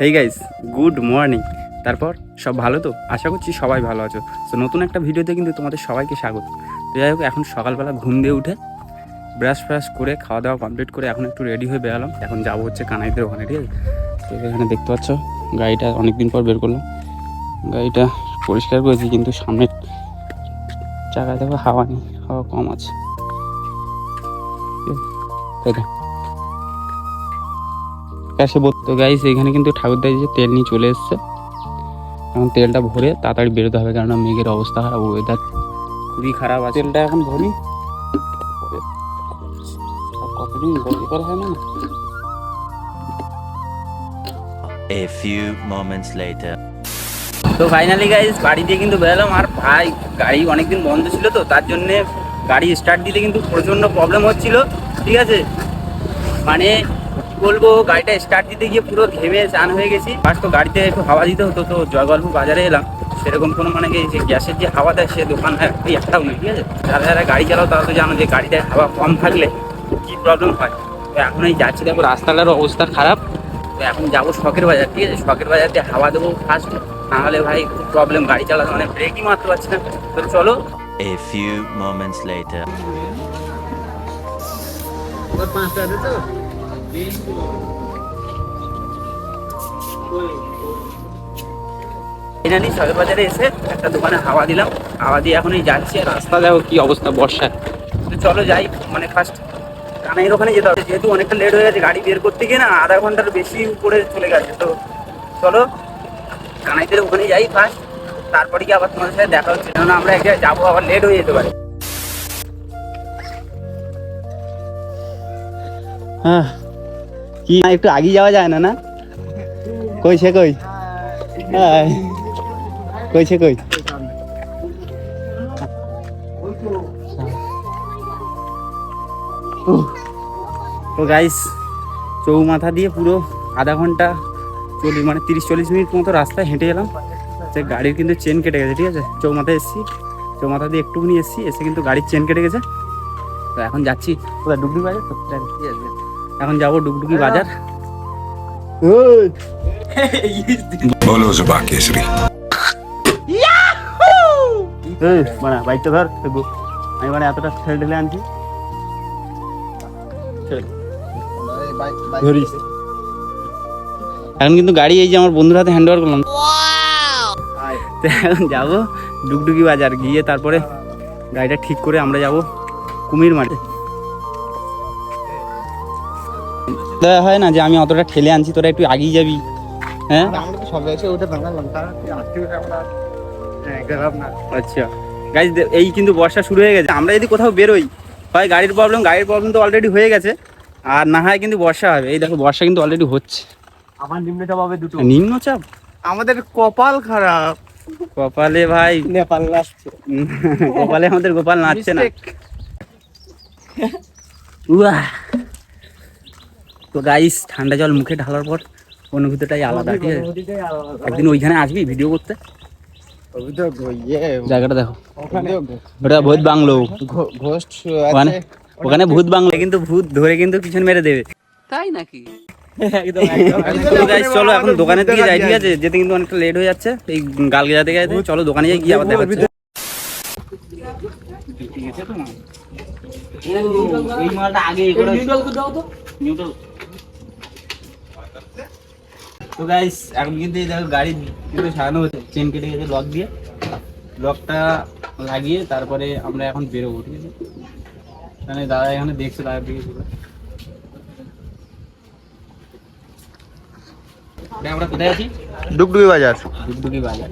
Hey guys good morning তারপর সব ভালো তো? আশা করছি সবাই ভালো আছো। তো নতুন একটা ভিডিওতে কিন্তু তোমাদের সবাইকে স্বাগত। তো যাই হোক, এখন সকালবেলা ঘুম দিয়ে উঠে ব্রাশ ফ্রাশ করে, খাওয়া দাওয়া কমপ্লিট করে এখন একটু রেডি হয়ে বেরালাম। এখন যাব হচ্ছে কানাইদের ওখানে, ঠিক আছে? তো এখানে দেখতে পাচ্ছ, গাড়িটা অনেকদিন পর বের করলাম। গাড়িটা পরিষ্কার করেছি, কিন্তু সামনের চাকা দেখো হাওয়া নেই, হাওয়া কম আছে। তাই ক্যাশে তো গাইস এখানে কিন্তু ঠাকুরদা যে তেল নিয়ে চলে এসছে। এখন তেলটা ভরে তাড়াতাড়ি বেরোতে হবে কেননা মেঘের অবস্থা খারাপ ওয়েদার খুবই খারাপ আছে। তেলটা এখন ভরি? আর কতদিন গল্প করা হয় না? A few moments later. তো ফাইনালি গাইস বাড়ি দিয়ে কিন্তু বেরোলাম। আর ভাই গাড়ি অনেকদিন বন্ধ ছিল তো তার জন্য গাড়ি স্টার্ট দিতে কিন্তু প্রচণ্ড প্রবলেম হচ্ছিল। ঠিক আছে? মানে বলব গাড়িটা স্টার্ট দিতে গিয়ে পুরো ঘেমে চান হয়ে গেছি। ফার্স্ট তো গাড়িতে একটু হাওয়া দিতে হতো তো জয়গল্প বাজারে এলাম। সেরকম কোনো মানে কি যে গ্যাসের যে হাওয়া দেয় সে দোকান ওই একটাও নেই ঠিক আছে? যারা যারা গাড়ি চালাও তারা তো জানো যে গাড়িতে হাওয়া কম থাকলে কি প্রবলেম হয়? তো এখন এই যাচ্ছি দেখো রাস্তাটার অবস্থা খারাপ। তো এখন যাব শখের বাজার ঠিক আছে? শখের বাজার দিয়ে হাওয়া দেবো ফার্স্ট নাহলে ভাই খুব প্রবলেম গাড়ি চালাতে মানে ব্রেকই মারতে পারছি না। তো চলো। A few moments later. শখের বাজারে এসে একটা দোকানে হাওয়া দিলাম। হাওয়া দিয়ে এখন এই যাচ্ছি আর রাস্তা দেখো কি অবস্থা বর্ষার তো চলো যাই মানে ফার্স্ট কানাইয়ের ওখানে যেতে হবে। যেহেতু অনেকটা লেট হয়ে গেছে, গাড়ি বের করতে গিয়ে না আধা ঘণ্টার বেশি উপরে চলে গেছে। তো চলো, কানাইদের ওখানে যাই ফার্স্ট তারপরে কি আবার তোমাদের সাথে দেখা হচ্ছে। কেননা আমরা এক যাব আবার লেট হয়ে যেতে পারে। হ্যাঁ কি? না, একটু আগে যাওয়া যায় না না? কই সে, কই? কই সে, কই? তো গাইস চৌমাথা দিয়ে পুরো আধা ঘণ্টা চল্লিশ মানে তিরিশ চল্লিশ মিনিট মতো রাস্তায় হেঁটে এলাম। যে গাড়ির কিন্তু চেন কেটে গেছে, ঠিক আছে? চৌমাথায় এসেছি। চৌমাথা দিয়ে একটুখানি এসেছি, এসে কিন্তু গাড়ির চেন কেটে গেছে। তো এখন যাচ্ছি। কোথায় ডুগডুগি বাজার? তো এখন যাব ডুগডুগি বাজার। বলো জুবা মানে বাইকটা ধর আমি মানে এতটা ছেড়ে ঢেলে আনছি। এখন কিন্তু গাড়ি এই যে আমার বন্ধুর হাতে হ্যান্ড করলাম। এখন যাব ডুগডুগি বাজার গিয়ে তারপরে গাড়িটা ঠিক করে আমরা যাব কুমির মাঠে। দেখা হয় না যে আমি অতটা ঠেলে আনছি তোরা একটু আগিয়ে যাবি। হ্যাঁ? আমরা তো সবে এসে উঠে দাঁড়ালাম তার আজকে আমরা হ্যাঁ, গেলাম না। আচ্ছা। গাইজ এই কিন্তু বর্ষা শুরু হয়ে গেছে। আমরা যদি কোথাও বেরোই হয় গাড়ির প্রবলেম গাড়ির প্রবলেম তো অলরেডি হয়ে গেছে। আর না হয় কিন্তু বর্ষা হবে। এই দেখো বর্ষা কিন্তু অলরেডি হচ্ছে। আমার নিম্নচাপ হবে দুটো। নিম্নচাপ? আমাদের কপাল খারাপ। কপালে ভাই। নেপাল উম, কপালে আমাদের গোপাল নাচছে না। উয়া তো গাইস ঠান্ডা জল মুখে ঢালার পর অনুভূতিটাই আলাদা ঠিক আছে? একদিন ওইখানে আসবি ভিডিও করতে? জায়গাটা দেখো। ওটা ভূত বাংলো। ওখানে ওখানে ভূত বাংলা। কিন্তু ভূত ধরে কিন্তু পিছন মেরে দেবে। তাই নাকি? চলো এখন দোকানের দিকে যাই ঠিক আছে? যেতে কিন্তু অনেকটা লেট হয়ে যাচ্ছে। এই গাল গেজাতে গেছে চলো দোকানে যাই গিয়ে আবার দেখা হচ্ছে এই মালটা আগে তো। গাইস এখন কিন্তু এই দেখো গাড়ি কিন্তু সারানো হচ্ছে। চেন কেটে গেছে লক দিয়ে। লকটা লাগিয়ে তারপরে আমরা এখন বেরোবো ঠিক আছে? মানে দাদা এখানে দেখছে দাদার দিকে। আমরা কোথায় আছি? ডুগডুগি বাজার। ডুগডুগি বাজার।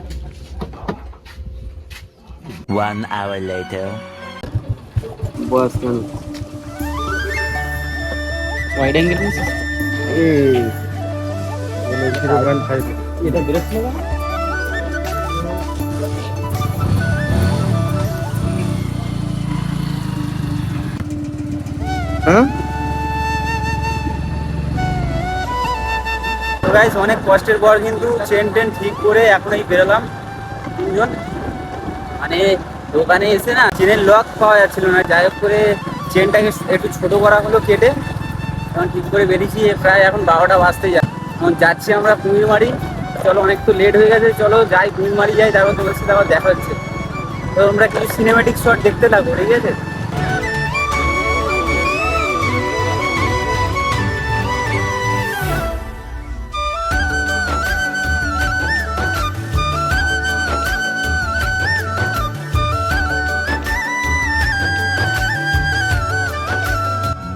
One hour later. Boss wide angle এটা বেরোচ্ছিল না? হ্যাঁ? গাইস অনেক কষ্টের পর কিন্তু চেন টেন ঠিক করে এখনই বেরোলাম। তিনজন। মানে দোকানে এসে না চেনের লক পাওয়া যাচ্ছিল না। যাই হোক করে চেনটাকে একটু ছোট করা হলো কেটে। এখন ঠিক করে বেরিয়েছি প্রায় এখন বারোটা বাজতে যায় এখন যাচ্ছি আমরা কুমিরমারি। চলো অনেক তো লেট হয়ে গেছে চলো যাই কুমিরমারি যাই তারপর তোমার সাথে আবার দেখা হচ্ছে। তো আমরা কিছু সিনেমেটিক শট দেখতে থাকো ঠিক আছে?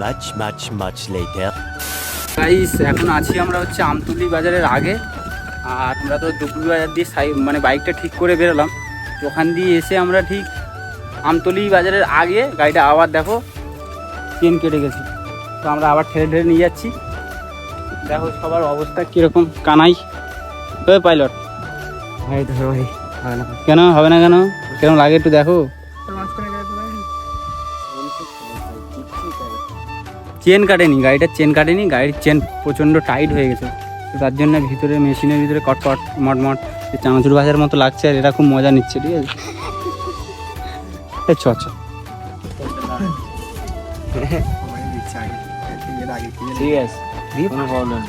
Much, much, much later. Guys এখন আছি আমরা হচ্ছে আমতুলি বাজারের আগে। আর আমরা তো দুপুর বাজার দিয়ে সাই মানে বাইকটা ঠিক করে বেরোলাম। ওখান দিয়ে এসে আমরা ঠিক আমতলি বাজারের আগে গাড়িটা আবার দেখো চেন কেটে গেছে। তো আমরা আবার ঠেলে ঠেলে নিয়ে যাচ্ছি। দেখো সবার অবস্থা কীরকম কানাই। ওই পাইলট। ভাই ধরো ভাই হবে না কেন? হবে না কেন? কেন লাগে একটু দেখো। চেন কাটেনি গাড়িটার চেন কাটেনি গাড়ির চেন প্রচণ্ড টাইট হয়ে গেছে। তো তার জন্য ভিতরে মেশিনের ভিতরে কটকট মটমট চানাচুর ভাজার মতো লাগছে আর এটা খুব মজা নিচ্ছে ঠিক আছে? চ চ। ঠিক আছে। কোনো প্রবলেম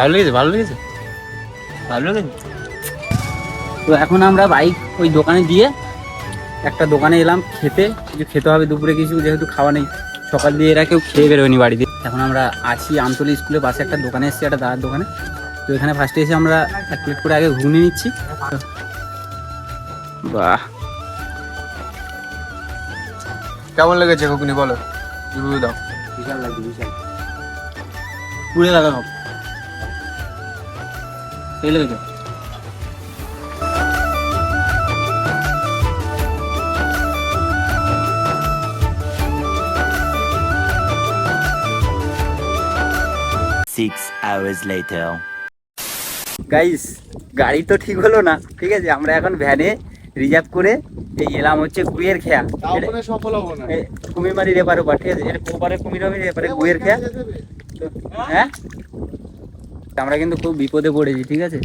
ভালো লেগেছে ভালো লেগেছে? ভালো লেগেছে? তো এখন আমরা বাইক ওই দোকানে দিয়ে একটা দোকানে এলাম খেতে। কিছু খেতে হবে দুপুরে কিছু যেহেতু খাওয়া নেই। সকাল দিয়ে এরা কেউ খেয়ে বেরোয়নি বাড়িতে। এখন আমরা আছি আমতলি স্কুলে পাশে একটা দোকানে এসেছি একটা দাদার দোকানে। তো এখানে ফার্স্টে এসে আমরা এক প্লেট করে আগে ঘুগনি নিচ্ছি। বাহ। কেমন লেগেছে ঘুগনি বলো? রিভিউ দাও। বিশাল লাগছে বিশাল। পুড়ে লাগা সব। সেই লেগেছে? Six hours later. গাইস গাড়ি তো ঠিক হলো না। ঠিক আছে আমরা এখন ভ্যানে রিজার্ভ করে এই এলাম হচ্ছে গুয়ের খেয়া। তারপরে সফল হব না। কুমিরমারি রেপার ওপার ঠিক আছে? এটা ওপারে কুমির হবে এপারে গুয়ের খেয়া। হ্যাঁ? আমরা কিন্তু খুব বিপদে পড়েছি ঠিক আছে?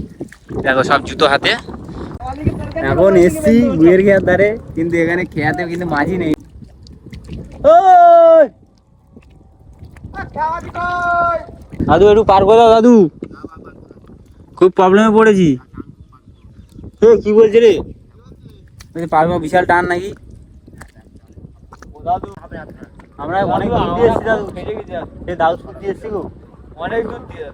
দেখো সব জুতো হাতে। এখন এসছি গুয়ের খেয়ার ধারে কিন্তু এখানে খেয়াতে কিন্তু মাঝি নেই। ওই! দাদু একটু পার করে দাও দাদু। খুব প্রবলেমে পড়েছি। এ কি বলছে রে? পারব বিশাল টান নাকি? আমরা অনেক দূর দিয়ে এসেছি দাদু। এ দাউদপুর দিয়ে এসেছি গো। অনেক দূর দিয়ে।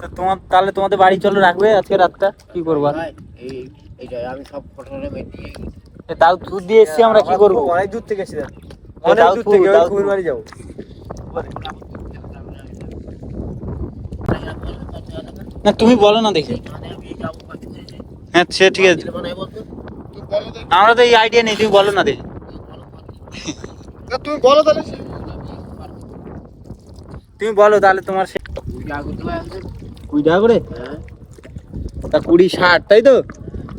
তো তোমার তাহলে তোমাদের বাড়ি চলো রাখবে আজকে রাতটা? কি করব? আমি সব দিয়ে এ দাউদপুর দিয়ে এসেছি আমরা কি করব? অনেক দূর থেকে এসেছি অনেক দূর থেকে, বাড়ি যাব। না তুমি বলো না দেখি। হ্যাঁ সে ঠিক আছে। আমরা তো এই আইডিয়া নেই তুমি বলো না দেখি। তুমি বলো তাহলে তুমি বলো তাহলে তোমার সে কুড়ি টাকা করে? তা কুড়ি ষাট তাই তো?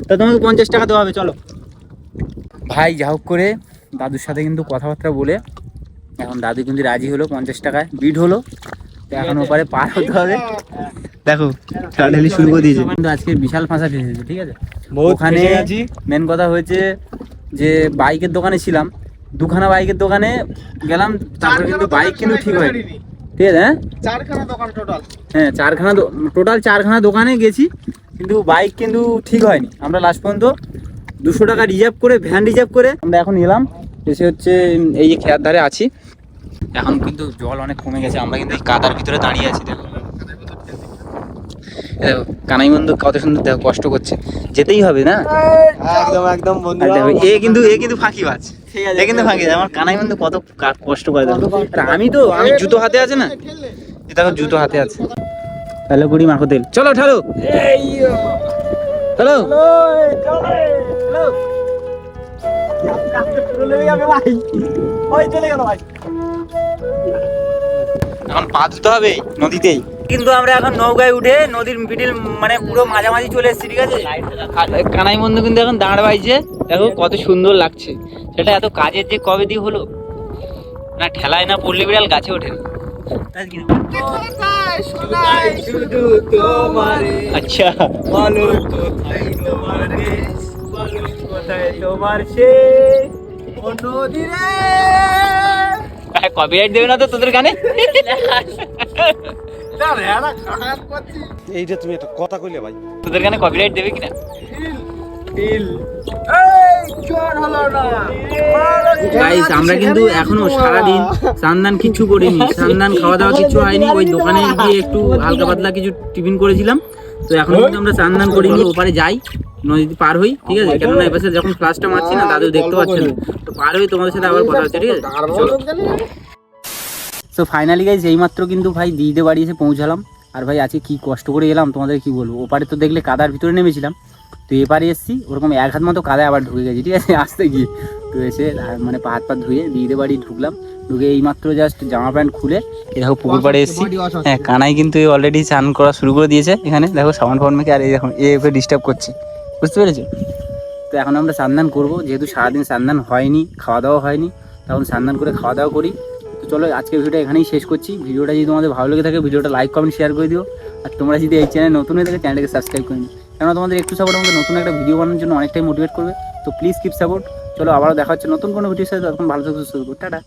তা তোমাকে পঞ্চাশ টাকা দেওয়া হবে চলো। ভাই যা হোক করে দাদুর সাথে কিন্তু কথাবার্তা বলে এখন দাদু কিন্তু রাজি হলো পঞ্চাশ টাকায় বিড হলো। এখন ওপারে পার হতে হবে। দেখো ঠেলাঠেলি শুরু করে দিয়েছে। কিন্তু আজকে বিশাল ফাঁসা ফেসেছে ঠিক আছে? ওখানে মেন কথা হয়েছে যে বাইকের দোকানে ছিলাম। দুখানা বাইকের দোকানে গেলাম তারপরে কিন্তু বাইক কিন্তু ঠিক হয়নি। ঠিক আছে হ্যাঁ? চারখানা দোকান টোটাল হ্যাঁ চারখানা টোটাল চারখানা দোকানে গেছি কিন্তু বাইক কিন্তু ঠিক হয়নি। আমরা লাস্ট পর্যন্ত দুশো টাকা রিজার্ভ করে ভ্যান রিজার্ভ করে আমরা এখন এলাম। এসে হচ্ছে এই যে খেয়ার ধারে আছি। এখন কিন্তু জল অনেক কমে গেছে আমরা কিন্তু এই কাদার ভিতরে দাঁড়িয়ে আছি দেখো কানাই বন্ধু কত সুন্দর দেখো কষ্ট করছে যেতেই হবে না একদম একদম বন্ধু এ কিন্তু এ কিন্তু ফাঁকি বাজ এ কিন্তু ফাঁকি আমার কানাই বন্ধু কত কষ্ট করে দেখো আমি তো আমি জুতো হাতে আছে না দেখো জুতো হাতে আছে হ্যালো গুড়ি মাখো তেল চলো ঠালো হ্যালো এখন পা ধুতে হবে নদীতেই। কিন্তু আমরা এখন নৌকায় উঠে নদীর মিডিল মানে পুরো মাঝামাঝি চলে এসেছি ঠিক আছে? আর কানাই বন্ধু কিন্তু এখন দাঁড় বাইছে দেখো কত সুন্দর লাগছে। সেটা এত কাজের যে কবে দিয়ে হলো? না ঠেলায় না পড়লে বিড়াল গাছে ওঠে না। আচ্ছা। বলো তোমার সে? কপিরাইট দেবে না তো তোদের গানে এইটা তুমি একটা কথা কইলে ভাই। তোদের গানে কপিরাইট দেবে কিনা? গাইস আমরা কিন্তু এখনও সারাদিন সান্দান কিছু করিনি। সান্দান খাওয়া দাওয়া কিছু হয়নি। ওই দোকানে গিয়ে একটু হালকা পাতলা কিছু টিফিন করেছিলাম। তো এখন কিন্তু আমরা সান্দান করিনি। ওপারে যাই নদী পার হই ঠিক আছে? কেননা এপাশে যখন ফ্লাশটা মারছি না দাদু দেখতে পাচ্ছে না। তো পার হই তোমাদের সাথে আবার কথা হচ্ছে ঠিক আছে? চলো। তো ফাইনালি গাইজ এইমাত্র কিন্তু ভাই দিদিদের বাড়ি এসে পৌঁছালাম। আর ভাই আজকে কি কষ্ট করে এলাম তোমাদের কি বলব? ওপারে তো দেখলে কাদার ভিতরে নেমেছিলাম। তো এপারে এসেছি ওরকম এক হাত মতো কাদায় আবার ঢুকে গেছি ঠিক আছে? আসতে গিয়ে। তো এসে মানে হাত পা ধুয়ে দিদিদের বাড়ি ঢুকলাম। ঢুকে এইমাত্র জাস্ট জামা প্যান্ট খুলে এ দেখো পুকুর পাড়ে এসেছি। হ্যাঁ কানাই কিন্তু অলরেডি স্নান করা শুরু করে দিয়েছে এখানে। দেখো সাবান ফাবান মেখে আর এই দেখো এ ওকে ডিস্টার্ব করছে। বুঝতে পেরেছ? তো এখন আমরা স্নান করব। যেহেতু সারাদিন স্নান হয়নি খাওয়া দাওয়া হয়নি তখন স্নান করে খাওয়া দাওয়া করি। চলো আজকে ভিডিওটা এখানেই শেষ করছি। ভিডিওটা যদি তোমাদের ভালো লেগে থাকে, ভিডিওটা লাইক কমেন্ট শেয়ার করে দিও। আর তোমরা যদি এই চ্যানেল নতুন হয়ে থাকে চ্যানেলটাকে সাবস্ক্রাইব করে নিও। কেননা তোমাদের একটু সাপোর্ট আমাদের নতুন একটা ভিডিও বানানোর জন্য অনেকটাই মোটিভেট করবে। তো প্লিজ কিপ সাপোর্ট চলো আবারও দেখা হচ্ছে নতুন কোনো ভিডিওর সাথে তখন ভালো থাকতে শুরু করো টাটা।